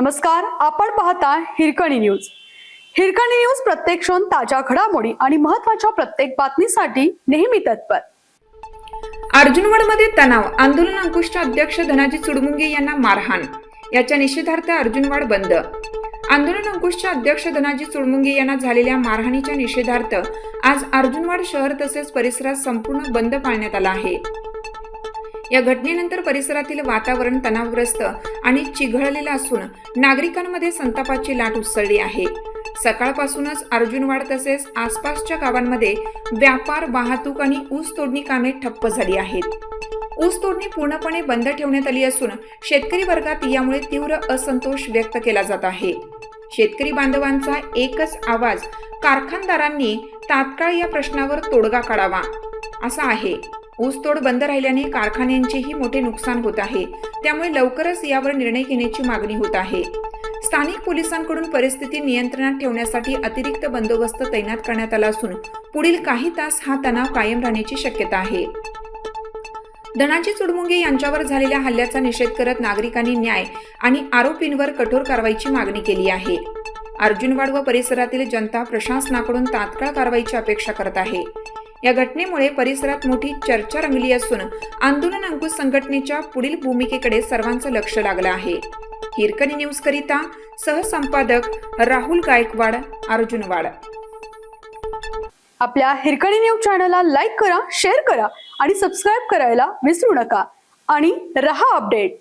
नमस्कार आपण पाहता हिरकणी न्यूज. हिरकणी न्यूज प्रत्येक क्षण ताज्या घडामोडी आणि महत्त्वाच्या प्रत्येक बातमीसाठी नेहमी तत्पर. अर्जुनवडमध्ये तणाव आंदोलन अंकुशच्या अध्यक्ष धनाजी चुडमुंगे यांना मारहाण. याच्या निषेधार्थ अर्जुनवाड बंद. आंदोलन अंकुशच्या अध्यक्ष धनाजी चुडमुंगे यांना झालेल्या मारहाणीच्या निषेधार्थ आज अर्जुनवाड शहर तसेच परिसरात संपूर्ण बंद पाळण्यात आला आहे. या घटनेनंतर परिसरातील वातावरण तणावग्रस्त आणि चिघळलेलं असून नागरिकांमध्ये संतापाची लाट उसळली आहे. सकाळपासूनच अर्जुनवाड तसेच आसपासच्या गावांमध्ये व्यापार वाहतूक आणि ऊस तोडणी कामे ठप्प झाली आहेत. ऊस तोडणी पूर्णपणे बंद ठेवण्यात आली असून शेतकरी वर्गात यामुळे तीव्र असंतोष व्यक्त केला जात आहे. शेतकरी बांधवांचा एकच आवाज कारखानदारांनी तात्काळ या प्रश्नावर तोडगा काढावा असा आहे. ऊसतोड बंद राहिल्याने कारखान्यांचेही मोठे नुकसान होत आहे. त्यामुळे लवकरच यावर निर्णय घेण्याची मागणी होत आहे. स्थानिक पोलिसांकडून परिस्थिती नियंत्रणात ठेवण्यासाठी अतिरिक्त बंदोबस्त तैनात करण्यात आला असून पुढील काही तास हा तणाव कायम राहण्याची शक्यता आहे. धनाजी चुडमुंगे यांच्यावर झालेल्या हल्ल्याचा निषेध करत नागरिकांनी न्याय आणि आरोपींवर कठोर कारवाईची मागणी केली आहे. अर्जुनवाड व परिसरातील जनता प्रशासनाकडून तात्काळ कारवाईची अपेक्षा करत आहे. या घटनेमुळे परिसरात मोठी चर्चा रंगली असून आंदोलन अंकुश संघटनेच्या पुढील भूमिकेकडे सर्वांचं लक्ष लागलं आहे. हिरकणी न्यूज करिता सहसंपादक राहुल गायकवाड अर्जुनवाड आपल्या हिरकणी न्यूज चॅनलला लाईक करा शेअर करा आणि सबस्क्राईब करायला विसरू नका. आणि रहा अपडेट.